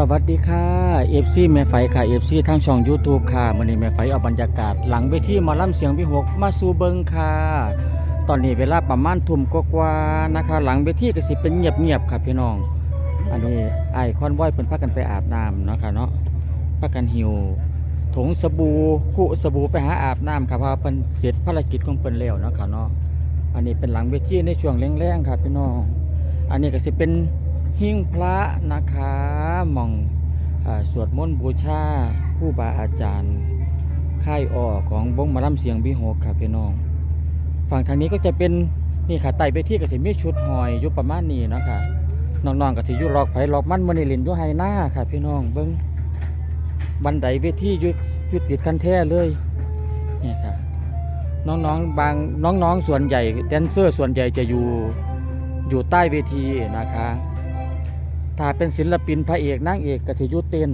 สวัสดีค่ะเอฟซีแม่ไฟค่ะเอฟซีทางช่อง YouTube ค่ะวันนี้แม่ไฟเอาบรรยากาศ หลังเวทีหมอลำเสียงพี่หกมาสู่เบิงค่ะ ตอนนี้เวลาประมาณทุ่มกว่าๆนะคะ หลังเวทีก็สิเป็นเงียบๆค่ะพี่น้อง อันนี้ไอคอนไว้เพิ่นพากันไปอาบน้ำเนาะค่ะเนาะพากันหิวถุงสบู่คู่สบู่ไปหาอาบน้ำค่ะเพราะว่าเพิ่นเสร็จภารกิจของเพิ่นแล้วเนาะค่ะเนาะอันนี้เป็นหลังเวทีในช่วงแรงๆค่ะพี่น้อง อันนี้ก็สิเป็นหิ้งพระนะคะ มองอสวดมนต์บูชาคู่บาอาจารย์ค่ายออของวงมอลำเสียงวิหกครับพี่น้อง ฝั่งทางนี้ก็จะเป็นนี่ค่ะไต่ไปที่กสิมีชุดหอยยู่ประมาณนี้เนาะค่ะน้องๆกสิยู่ลอกไผลอกมันมันลินยู่ไฮหน้าค่ะพี่น้องเบิ้งบันไดเวทียุยุติดคันแท้เลยนี่ค่ะน้องๆบางน้องๆส่วนใหญ่แดนเซอร์ส่วนใหญ่จะอยู่อยู่ใต้เวทีนะคะ ถ้าเป็นศิลปินพระเอกนางเอกกสิยุเต้น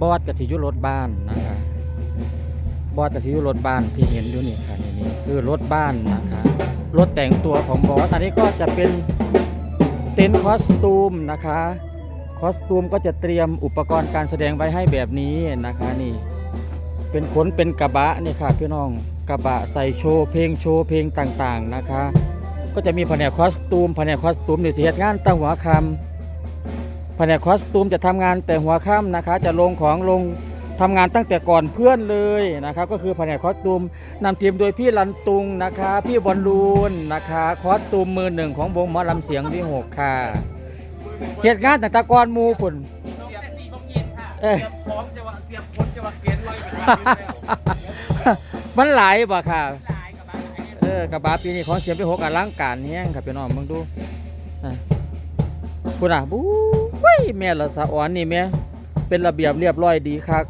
บอสกสิยุรถบ้านนะคะบอสกสิยุรถบ้านที่เห็นอยู่นี่ค่ะนี่นี่คือรถบ้านนะคะรถแต่งตัวของบอสอันนี้ก็จะเป็นเต็นท์คอสตูมนะคะคอสตูมก็จะเตรียมอุปกรณ์การแสดงไว้ให้แบบนี้นะคะนี่เป็นขนเป็นกระบะนี่ค่ะพี่น้องกระบะใส่โชว์เพลงโชว์เพลงต่างๆนะคะ ก็จะมีแผนกคอสตูมแผนกคอสตูมนี่สิเหตุงานตั้งหัวคำ นกคอสตูมจะทำงานแต่หัวค่ำนะคะ จะลงของลงทำงานตั้งแต่ก่อนเพื่อนเลยนะครับ ก็คือแผนกคอสตูมนำทีมโดยพี่ลันตุงนะคะ พี่บอลลูนนะคะ คอสตูมมือหนึ่งของวงหมอลำเสียงวิหกค่ะเหตุงานตั้งแต่ก่อนหมูปุ่นเสียบแต่สี่โมงเย็นค่ะเอ้ยเสียบพร้อมจะว่าเสียบคนจะว่าเขียนลอยไปทางนี้แล้วมันหลายบ่ค่ะหลายกับบ้านหลายเออกระบะปีนี้ของเสียงไปหกอลังการแห้งครับพี่น้องมึงดูนะคุณอะบู๊ย แม่ละสะอ่อนนี่แม่เป็นระเบียบเรียบร้อยดีคัก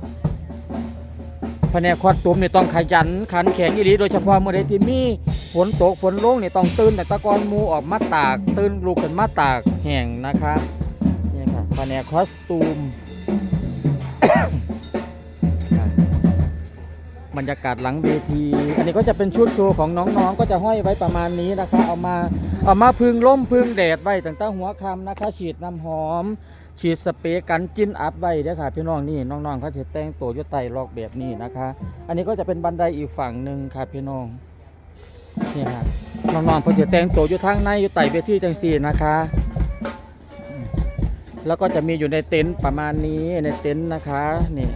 แผนกคอดตุมนี่ต้องขยันขันแข็งอีหลีโดยเฉพาะเมื่อใดที่มีฝนตกฝนลงนี่ต้องตื่นแต่ตะกอนมูออกมาตาก ตื่นลูกขึ้นมาตากแห้งนะคะนี่ค่ะแผนกคอสตูม บรรยากาศหลังเวที อันนี้ก็จะเป็นชุดโชว์ของน้องๆ ก็จะห้อยไว้ประมาณนี้นะคะ เอามาเอามาพึ่งล่มพึ่งแดดไว้ตั้งแต่หัวคำนะคะ ฉีดน้ำหอม ฉีดสเปรย์กันกินอัพไว้เด้อค่ะ พี่น้องนี่น้องๆเขาจะแต่งตัวยศไตลอกแบบนี้นะคะ อันนี้ก็จะเป็นบันไดอีกฝั่งหนึ่งค่ะพี่น้องนี่ค่ะน้องๆเขาจะแต่งตัวอยู่ทางในอยู่ไตเวทีจังสี่นะคะ แล้วก็จะมีอยู่ในเต็นท์ประมาณนี้ในเต็นท์นะคะนี่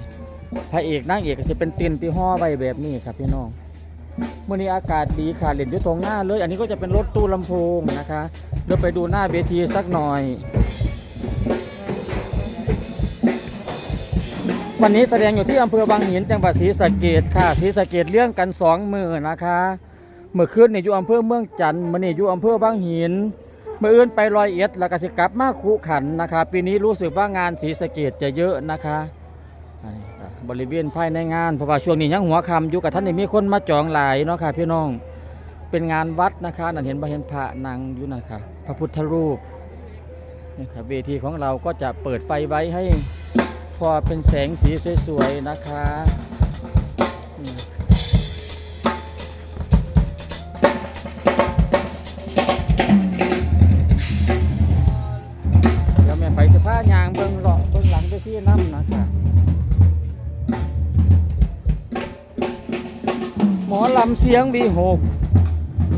พระเอกนางเอกก็จะเป็นตินที่ห่อไว้แบบนี้ครับพี่น้องเมื่อนี้อากาศดีค่ะเล่นยู่ตรงหน้าเลย อันนี้ก็จะเป็นรถตู้ลำโพงนะคะเดี๋ยวไปดูหน้าเวทีสักหน่อย วันนี้แสดงอยู่ที่อำเภอบางหินจังหวัดศรีสะเกดค่ะศรีสะเกดเลี้ยงกันสองมือนะคะเมื่อคืนนี่อยู่อำเภอเมืองจันทร์มื่อนี้อยู่อำเภอบางหินเมื่ออื่นไปลอยเอ็ดแล้วก็สิกลับมาคุขันนะคะ ปีนี้รู้สึกว่างานศรีสะเกดจะเยอะนะคะบริเวณภายในงานเพราะว่าช่วงนี้ยังหัวคำอยู่กับท่านนี่มีคนมาจองหลายเนาะค่ะพี่น้องเป็นงานวัดนะคะนั่นเห็นบ่เห็นพระนางอยู่นั่นค่ะพระพุทธรูปนี่ค่ะเวทีของเราก็จะเปิดไฟไว้ให้ พอเป็นแสงสีสวยๆนะคะอืมเดี๋ยวแม่ไฟจะพายางเบื้องหลอเบื้องหลังไปที่น้ำนะคะหมอลำเสียงวีหก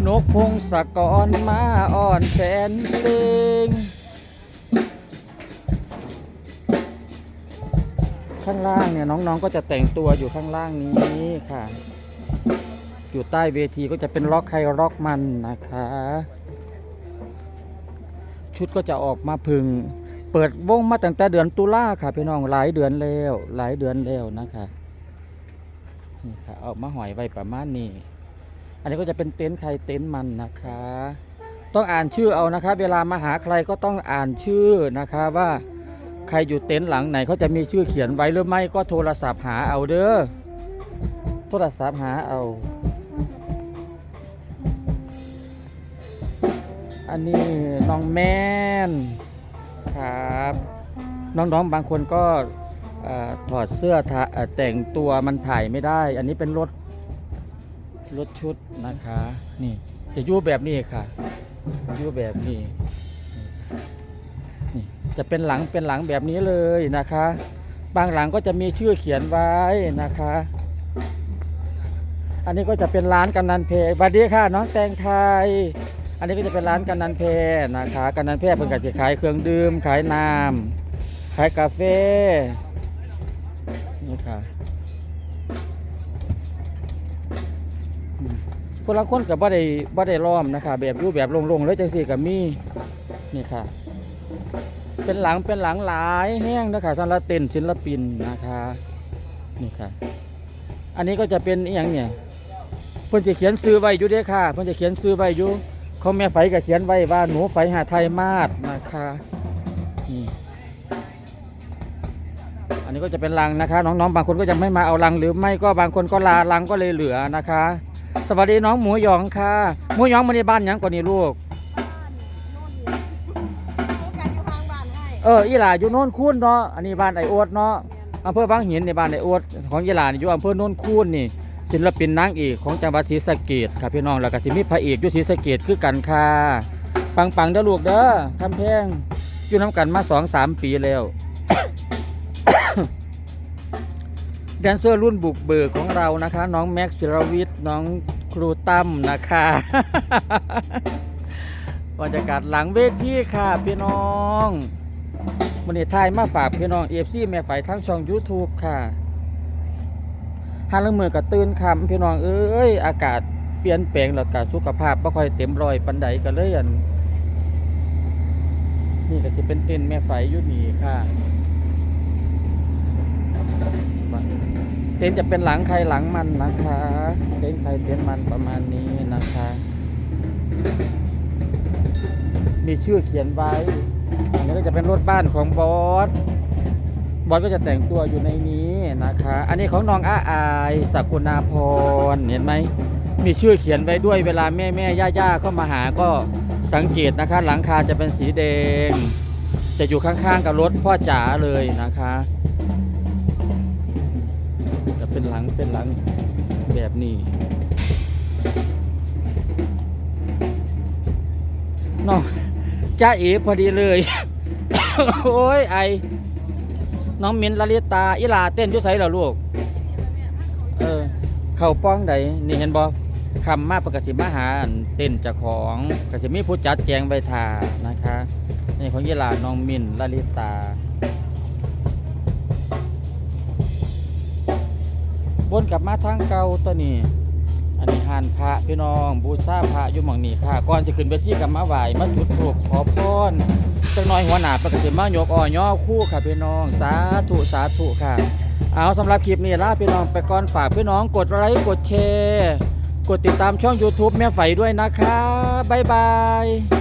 นกพงศกรมาอ่อนแฟนเพลง ข้างล่างเนี่ยน้องๆก็จะแต่งตัวอยู่ข้างล่างนี้ค่ะ อยู่ใต้เวทีก็จะเป็นล็อกใครล็อกมันนะคะ ชุดก็จะออกมาพึง เปิดวงมาตั้งแต่เดือนตุลาค่ะพี่น้องหลายเดือนแล้วหลายเดือนแล้วนะคะนี่ค่ะเอามาหอยไว้ประมาณนี้ อันนี้ก็จะเป็นเต็นท์ใครเต็นท์มันนะคะ ต้องอ่านชื่อเอานะคะ เวลามาหาใครก็ต้องอ่านชื่อนะคะว่า ใครอยู่เต็นท์หลังไหนเขาจะมีชื่อเขียนไว้หรือไม่ก็โทรศัพท์หาเอาเด้อโทรศัพท์หาเอา อันนี้น้องแมนครับ น้องๆบางคนก็อถอดเสื้ออแต่งตัวมันถ่ายไม่ได้ อันนี้เป็นรถรถชุดนะคะ นี่จะยู่แบบนี้ค่ะยู่แบบนี้ จะเป็นหลังเป็นหลังแบบนี้เลยนะคะ บางหลังก็จะมีชื่อเขียนไว้นะคะ อันนี้ก็จะเป็นร้านกำนันเพสวัสดีค่ะ น้องแตงไทย อันนี้ก็จะเป็นร้านกำนันเพนะคะกำนันเพเพิ่นก็จะขายเครื่องดื่มขายน้ำขายกาแฟนี่ค่ะคนละคนกับบ่ได้บ่ได้ล้อมนะคะแบบอยู่แบบลงๆเลยจังซี่ก็มีนี่ค่ะ เป็นหลังเป็นหลังหลายแห้งนะคะสำหรับเต้นศิลปินนะคะนี่ค่ะ อันนี้ก็จะเป็นอย่างเนี่ยเพิ่อนจะเขียนซื้อไว้อยู่เด้อค่ะ เพิ่อนจะเขียนซื้อไว้อยู่เขาแม่ไฟก็เขียนไว้ว่าหนูไฟหาไทยมาศนะคะนี่อันนี้ก็จะเป็นลังนะคะ น้องๆบางคนก็จะไม่มาเอาลัง หรือไม่ก็บางคนก็ลาลังก็เลยเหลือนะคะ สวัสดีน้องหมูหยองค่ะหมูหยองมาในบ้านยังก่อนนี่ลูก อออีหลาอยู่โน่นคูนเนาะอันนี้บ้านไอโอดเนาะอำเภอบางหินในบ้านไอโอดของอีหลานี่อยู่อำเภอโน่นคูนนี่ ศิลปินนางเอกของจังหวัดศรีสะเกษครับพี่น้องแล้วก็สิมีพระเอกอยู่ศรีสะเกษคือกันค่ะปังปังๆเด้อลูกเด้อคำแพงอยู่น้ำกันมาสองสามปีแล้วแดนเซอร์รุ่นบุกเบิกของเรานะคะ น้องแม็กซ์ศิรวิทย์น้องครูตั้มนะคะบรรยากาศหลังเวทีค่ะพี่น้อง มันนี้ทายมาฝากพี่น้องเอฟซีแม่ฝ่ายทั้งช่อง YouTube ค่ะหาลังมือกับตื่นคำพี่น้องเอ้ยอากาศเปลี่ยนแปลงแล้วก็สุขภาพไม่ค่อยเต็มรอยปันใดกันเลยอันนี่ก็จะเป็นเต็นแม่ไฟยู่นีค่ะ เต็นจะเป็นหลังใครหลังมันนะคะ เต็นใครเต็นมันประมาณนี้นะคะ มีชื่อเขียนไว้ อันนี้ก็จะเป็นรถบ้านของบอส บอสก็จะแต่งตัวอยู่ในนี้นะคะ อันนี้ของน้องอาอายสกุณาพร เห็นไหม มีชื่อเขียนไว้ด้วยเวลาแม่แม่ย่าย่าเข้ามาหาก็สังเกตนะคะ หลังคาจะเป็นสีแดง จะอยู่ข้างๆกับรถพ่อจ๋าเลยนะคะ จะเป็นหลังเป็นหลังแบบนี้น้อง จ้าเอ๋พอดีเลย โอ้ยไอ น้องมินลลิตาอีลาเต้นยุ่ไสเหรอลูก เออ เข่าป้องใดนี่เห็นบ่คำมาประกาศสิมาหาเต้นจากของกสิมีผู้จัดแจงใบทานะคะนี่ของยีลาน้องมินลลิตาวนกลับมาทางเก่าตัวนี้ อันนี้หานพระพี่น้อง บูชาพระอยู่หม่องนี้ค่ะก่อนจะขึ้นไปที่กับมาไหวมาจุดธูปขอพรจักหน้อยหัวหน้าประกาศมายกอ่อย่อคู่ค่ะพี่น้อง สาธุสาธุค่ะ เอาสำหรับคลิปนี้ลาพี่น้องไปก่อนฝากพี่น้องกดไลค์กดแชร์ กดติดตามช่อง YouTube แม่ไฝด้วยนะคะบ๊ายบาย